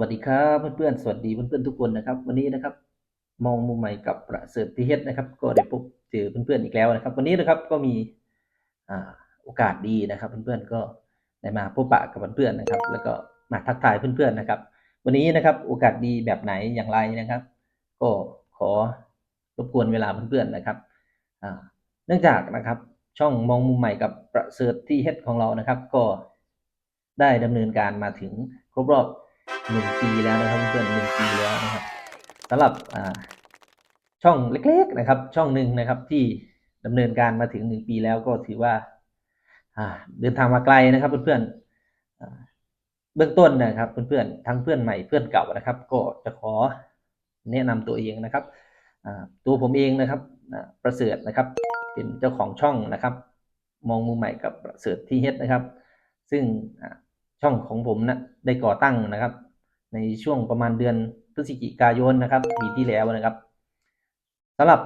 วัสดีครับเพื่อนๆ สวัสดีเพื่อนๆทุกคนนะครับ วันนี้นะครับ มองมุมใหม่กับประเสริฐทีเฮดนะครับ ก็ได้พบเจอเพื่อนๆอีกแล้วนะครับ วันนี้นะครับก็มีโอกาสดีนะครับ เพื่อนๆก็ได้มาพบปะกับเพื่อนๆนะครับ แล้วก็มาทักทายเพื่อนๆนะครับ วันนี้นะครับโอกาสดีแบบไหนอย่างไรนะครับ ก็ขอรบกวนเวลาเพื่อนๆนะครับเนื่องจากนะครับ ช่องมองมุมใหม่กับประเสริฐที่เฮดของเรานะครับ ก็ได้ดำเนินการมาถึงครบรอบ หนึ่งปีแล้วนะครับเพื่อนหนึ่งปีแล้วนะครับสำหรับช่องเล็กๆนะครับ ช่องหนึ่งนะครับที่ดำเนินการมาถึงหนึ่งปีแล้วก็ถือว่าเดินทางมาไกลนะครับเพื่อนๆเบื้องต้นนะครับเพื่อนๆทั้งเพื่อนใหม่เพื่อนเก่านะครับ ก็จะขอแนะนำตัวเองนะครับตัวผมเองนะครับประเสริฐนะครับ เป็นเจ้าของช่องนะครับ มองมุมใหม่กับประเสริฐที่เฮ็ดนะครับ ซึ่งช่องของผมนะได้ก่อตั้งนะครับ ในช่วงประมาณเดือนพฤศจิกายนนะครับปีที่แล้วนะครับสำหรับ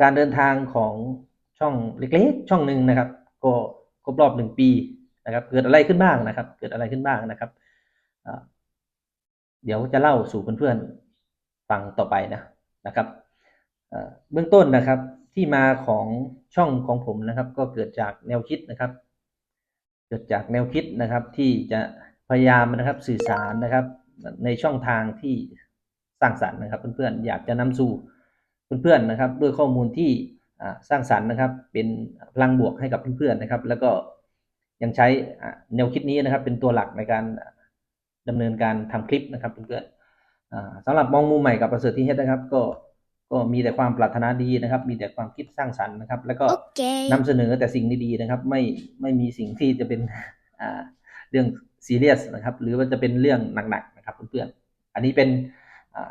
การเดินทางของช่องเล็กๆ ช่องหนึ่งนะครับ ก็ครบรอบหนึ่งปีนะครับ เกิดอะไรขึ้นบ้างนะครับ เกิดอะไรขึ้นบ้างนะครับเดี๋ยวจะเล่าสู่เพื่อนๆฟังต่อไปนะนะครับเบื้องต้นนะครับที่มาของช่องของผมนะครับ ก็เกิดจากแนวคิดนะครับ เกิดจากแนวคิดนะครับที่จะพยายามนะครับสื่อสารนะครับ ในช่องทางที่สร้างสรรค์นะครับ เพื่อนๆอยากจะนำสู่เพื่อนๆนะครับ ด้วยข้อมูลที่อ่าสร้างสรรค์นะครับ เป็นพลังบวกให้กับเพื่อนๆนะครับ แล้วก็ยังใช้อ่าแนวคิดนี้นะครับ เป็นตัวหลักในการดำเนินการทำคลิปนะครับเพื่อนๆอ่าสำหรับมองมุมใหม่กับประเสริฐที่เฮ็ดนะครับ ก็ก็มีแต่ความปรารถนาดีนะครับ มีแต่ความคิดสร้างสรรค์นะครับ แล้วก็ Okay. นำเสนอแต่สิ่งดีๆนะครับ ไม่ไม่มีสิ่งที่จะเป็นอ่า เรื่องซีเรียสนะครับ หรือว่าจะเป็นเรื่องหนักๆนะครับเพื่อนๆอันนี้เป็น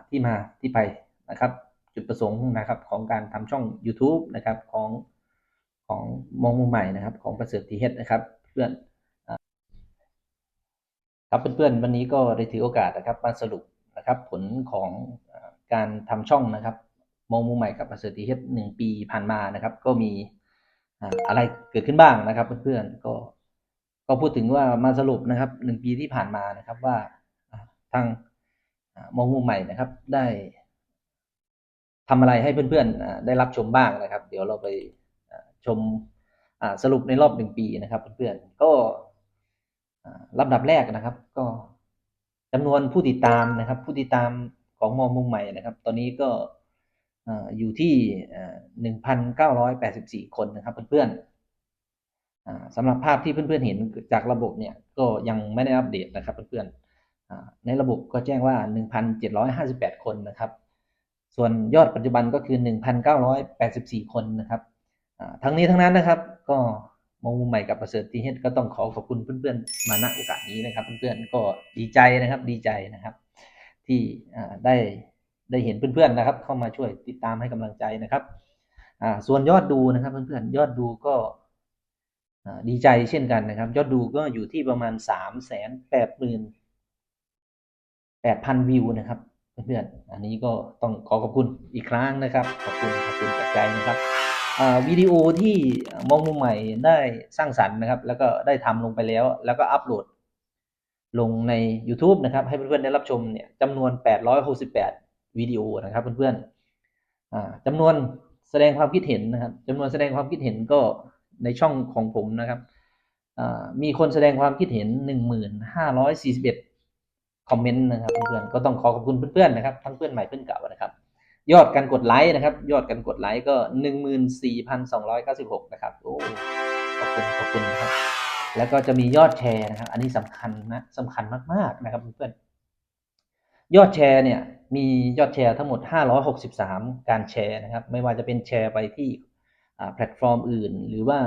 ที่มาที่ไปนะครับ จุดประสงค์นะครับของการทำช่อง YouTube นะครับของของมองมุมใหม่นะครับ ของประเสริฐทีเฮดนะครับเพื่อนอครับเพื่อนๆวันนี้ก็ได้ถือโอกาสนะครับมาสรุปนะครับผลของอการทำช่องนะครับ มองมุมใหม่กับประเสริฐทีเฮดหนึ่งปีผ่านมานะครับ ก็มีอะไรเกิดขึ้นบ้างนะครับเพื่อนๆก็ ก็พูดถึงว่ามาสรุปนะครับหนึ่งปีที่ผ่านมานะครับว่าทางมองมุมใหม่นะครับ ได้ทำอะไรให้เพื่อนๆได้รับชมบ้างนะครับ เดี๋ยวเราไปชมสรุปในรอบหนึ่งปีนะครับเพื่อนๆก็ลำดับแรกนะครับ ก็จำนวนผู้ติดตามนะครับ ผู้ติดตามของมองมุมใหม่นะครับ ตอนนี้ก็อยู่ที่หนึ่งพันเก้าร้อยแปดสิบสี่คนนะครับเพื่อนๆ สำหรับภาพที่เพื่อนๆเห็นจากระบบเนี่ยก็ยังไม่ได้อัปเดตนะครับเพื่อนๆในระบบก็แจ้งว่า 1,758 คนนะครับ ส่วนยอดปัจจุบันก็คือ 1,984 คนนะครับทั้งนี้ทั้งนั้นนะครับ ก็มองมุมใหม่กับประเสริฐทีเฮดก็ต้องขอขอบคุณเพื่อนๆ มาณโอกาสนี้นะครับ เพื่อนๆก็ดีใจนะครับดีใจนะครับ ที่ได้ได้เห็นเพื่อนๆนะครับ เข้ามาช่วยติดตามให้กำลังใจนะครับส่วนยอดดูนะครับเพื่อนๆยอดดูก็ ดีใจเช่นกันนะครับ ยอดดูก็อยู่ที่ประมาณสามแสนแปดหมื่นแปดพันวิวนะครับเพื่อนๆ อันนี้ก็ต้องขอขอบคุณอีกครั้งนะครับ ขอบคุณขอบคุณจากใจนะครับวิดีโอที่มองมุมใหม่ได้สร้างสรรค์นะครับ แล้วก็ได้ทำลงไปแล้ว แล้วก็อัปโหลด ลงใน YouTube นะครับ ให้เพื่อนๆ ได้รับชมเนี่ยจำนวน 868 วิดีโอนะครับเพื่อนๆจำนวนแสดงความคิดเห็นนะครับจำนวนแสดงความคิดเห็นก็ ในช่องของผมนะครับมีคนแสดงความคิดเห็น 1541 คอมเมนต์นะครับเพื่อนๆก็ต้องขอขอบคุณเพื่อนๆนะครับทั้งเพื่อนใหม่เพื่อนเก่านะครับ ยอดการกดไลค์นะครับ ยอดการกดไลค์ก็ 14,296 นะครับโอ้ขอบคุณขอบคุณนะครับ แล้วก็จะมียอดแชร์นะครับ อันนี้สำคัญนะสำคัญมากๆนะครับเพื่อนๆยอดแชร์เนี่ยมียอดแชร์ทั้งหมด 563 การแชร์นะครับ ไม่ว่าจะเป็นแชร์ไปที่ แพลตฟอร์มอื่น หรือว่า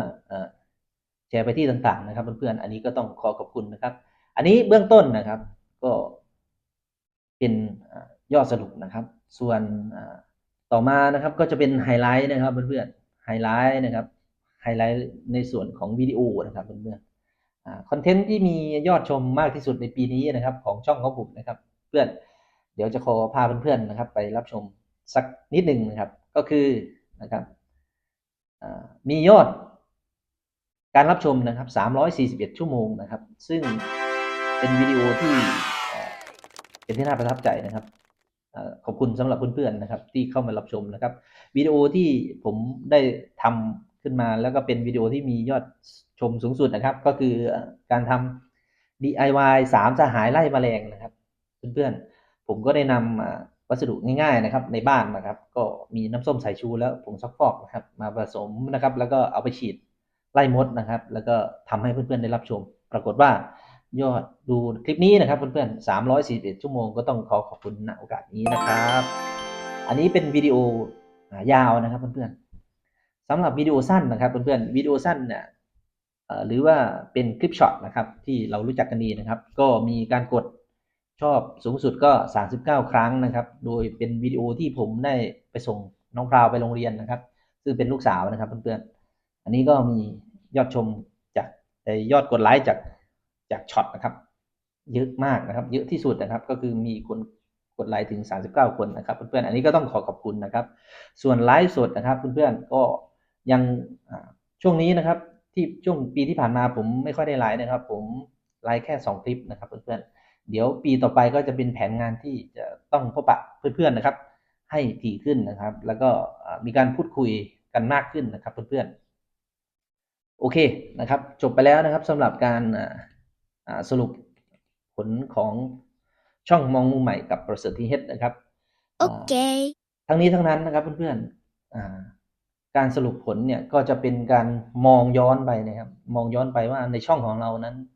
แชร์ไปที่ต่างๆนะครับเพื่อนๆอันนี้ก็ต้องขอขอบคุณนะครับ อันนี้เบื้องต้นนะครับก็เป็นอ่ายอดสรุปนะครับ ส่วนต่อมานะครับก็จะเป็นไฮไลท์นะครับเพื่อนๆไฮไลท์นะครับไฮไลท์ในส่วนของวิดีโอนะครับเพื่อนๆคอนเทนต์ที่มียอดชมมากที่สุดในปีนี้นะครับ ของช่องของผมนะครับ เพื่อนเดี๋ยวจะขอพาเพื่อนๆนะครับ ไปรับชมสักนิดหนึ่งนะครับ ก็คือนะครับ มียอดการรับชมนะครับ 341 ชั่วโมงนะครับ ซึ่งเป็นวิดีโอที่เป็นที่น่าประทับใจนะครับขอบคุณสำหรับเพื่อนๆนะครับ ที่เข้ามารับชมนะครับวิดีโอที่ผมได้ทำขึ้นมาแล้วก็เป็นวิดีโอที่มียอดชมสูงสุดนะครับ ก็คือการทำ DIY สามสหายไล่แมลงนะครับ เพื่อนๆผมก็ได้นำ วัสดุง่ายๆนะครับ ในบ้านนะครับ ก็มีน้ำส้มสายชูแล้วผงซักฟอกนะครับ มาผสมนะครับ แล้วก็เอาไปฉีดไล่มดนะครับ แล้วก็ทำให้เพื่อนๆได้รับชม ปรากฏว่ายอดดูคลิปนี้นะครับเพื่อนๆ341 ชั่วโมงก็ต้องขอขอบคุณณโอกาสนี้นะครับ อันนี้เป็นวิดีโอยาวนะครับเพื่อนๆสำหรับวิดีโอสั้นนะครับเพื่อนๆวิดีโอสั้นเนี่ยหรือว่าเป็นคลิปช็อตนะครับที่เรารู้จักกันดีนะครับ ก็มีการกด ชอบสูงสุดก็ 39 ครั้งนะครับ โดยเป็นวิดีโอที่ผมได้ไปส่งน้องพราวไปโรงเรียนนะครับ ซึ่งเป็นลูกสาวนะครับเพื่อนๆ อันนี้ก็มียอดชมจากยอดกดไลค์จากจากช็อตนะครับ เยอะมากนะครับ เยอะที่สุดนะครับ ก็คือมีคนกดไลค์ถึง 39 คนนะครับ เพื่อนๆ อันนี้ก็ต้องขอขอบคุณนะครับ ส่วนไลฟ์สดนะครับ เพื่อนๆ ก็ยังช่วงนี้นะครับ ที่ช่วงปีที่ผ่านมาผมไม่ค่อยได้ไลฟ์นะครับ ผมไลฟ์แค่ 2 คลิปนะครับ เพื่อนๆ เดี๋ยวปีต่อไปก็จะเป็นแผนงานที่จะต้องพบปะเพื่อนๆนะครับ ให้ถี่ขึ้นนะครับ แล้วก็อ่ามีการพูดคุยกันมากขึ้นนะครับเพื่อนๆ โอเคนะครับ จบไปแล้วนะครับสำหรับการอ่าอ่าสรุปผลของช่องมองมุมใหม่กับประเสริฐที่เฮ็ดนะครับอ่า Okay. ทั้งนี้ทั้งนั้นนะครับเพื่อนๆอ่าการสรุปผลเนี่ยก็จะเป็นการมองย้อนไปนะครับ มองย้อนไปว่าในช่องของเรานั้นอ่า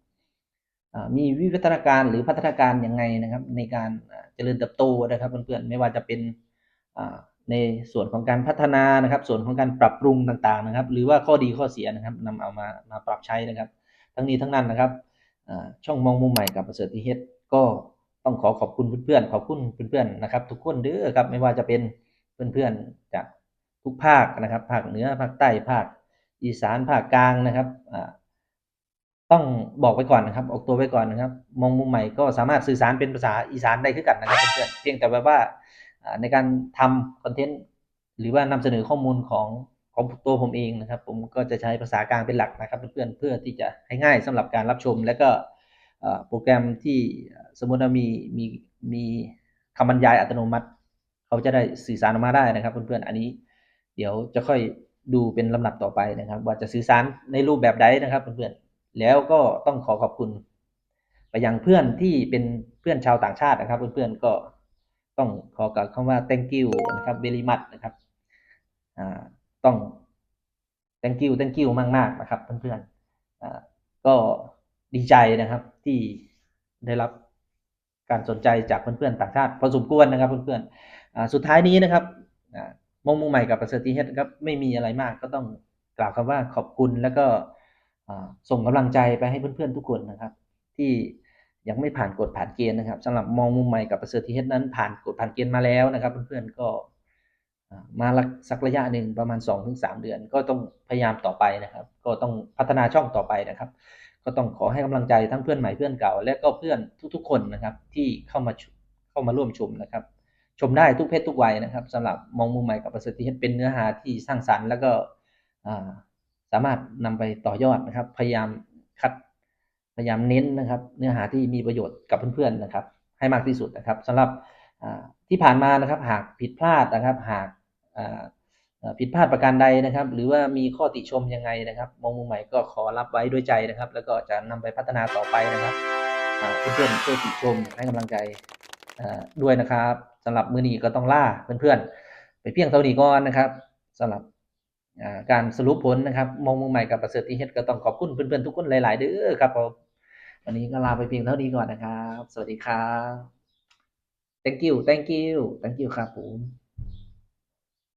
มีวิวัฒนาการหรือพัฒนาการยังไงนะครับ ในการเจริญเติบโตนะครับเพื่อนๆไม่ว่าจะเป็นในส่วนของการพัฒนานะครับ ส่วนของการปรับปรุงต่างๆนะครับ หรือว่าข้อดีข้อเสียนะครับนำเอามามาปรับใช้นะครับ ทั้งนี้ทั้งนั้นนะครับช่องมองมุมใหม่กับประเสริฐที่เฮ็ดก็ต้องขอขอบคุณเพื่อนๆขอบคุณเพื่อนๆนะครับ ทุกคนเด้อครับไม่ว่าจะเป็นเพื่อนๆจากทุกภาคนะครับ ภาคเหนือภาคใต้ภาคอีสานภาคกลางนะครับ ต้องบอกไว้ก่อนนะครับ ออกตัวไว้ก่อนนะครับ มองมุมใหม่ก็สามารถสื่อสารเป็นภาษาอีสานได้คือกันนะครับเพื่อนเพียงแต่แบบว่าอ่าในการทำคอนเทนต์หรือว่านำเสนอข้อมูลของของตัวผมเองนะครับ ผมก็จะใช้ภาษากลางเป็นหลักนะครับ เพื่อนเพื่อที่จะให้ง่ายสำหรับการรับชม และก็โปรแกรมที่สมมติว่ามีมีมีคำบรรยายอัตโนมัติ เขาจะได้สื่อสารออกมาได้นะครับ เพื่อนๆอันนี้ เดี๋ยวจะค่อยดูเป็นลำดับต่อไปนะครับ ว่าจะสื่อสารในรูปแบบใดนะครับเพื่อนๆ แล้วก็ต้องขอขอบคุณไปยังเพื่อนที่เป็นเพื่อนชาวต่างชาตินะครับ เพื่อนๆก็ต้องขอกล่าวคำว่า thank you นะครับ very much นะครับต้อง thank you thank you มากๆนะครับ เพื่อนๆก็ดีใจนะครับที่ได้รับการสนใจจากเพื่อนๆต่างชาติพอสมควรนะครับเพื่อนๆสุดท้ายนี้นะครับอ่ามองมุมใหม่กับประเสริฐที่เฮ็ดครับไม่มีอะไรมากก็ต้องกล่าวคำว่าขอบคุณแล้วก็ ส่งกำลังใจไปให้เพื่อนๆทุกคนนะครับ ที่ยังไม่ผ่านกฎผ่านเกณฑ์นะครับสำหรับมองมุมใหม่กับประเสริฐที่เฮ็ดนั้นผ่านกฎผ่านเกณฑ์มาแล้วนะครับ เพื่อนๆก็มาสักระยะหนึ่งประมาณ 2-3 เดือน ก็ต้องพยายามต่อไปนะครับ ก็ต้องพัฒนาช่องต่อไปนะครับ ก็ต้องขอให้กำลังใจทั้งเพื่อนใหม่เพื่อนเก่า และก็เพื่อนทุกๆ คนนะครับ ที่เข้ามาเข้ามาร่วมชมนะครับ ชมได้ทุกเพศทุกวัยนะครับสำหรับมองมุมใหม่กับประเสริฐที่เฮ็ดเป็นเนื้อหาที่สร้างสรรค์แล้วก็อ่า สามารถนำไปต่อยอดนะครับ พยายามคัดพยายามเน้นนะครับ เนื้อหาที่มีประโยชน์กับเพื่อนๆนะครับ ให้มากที่สุดนะครับสำหรับที่ผ่านมานะครับ หากผิดพลาดนะครับ หากผิดพลาดประการใดนะครับ หรือว่ามีข้อติชมยังไงนะครับมองมุมใหม่ก็ขอรับไว้ด้วยใจนะครับ แล้วก็จะนำไปพัฒนาต่อไปนะครับเพื่อนๆช่วยติชมให้กำลังใจด้วยนะครับสำหรับมื้อนี้ก็ต้องล่าเพื่อนๆไปเพียงเท่านี้ก่อนนะครับสำหรับ การสรุปผลนะครับมองมุมใหม่กับประเสริฐที่เฮ็ดก็ต้องขอบคุณเพื่อนๆทุกคนหลาย ๆ เด้อครับผมวันนี้ก็ลาไปเพียงเท่านี้ก่อนนะครับ สวัสดีครับ thank you thank you thank you ครับผม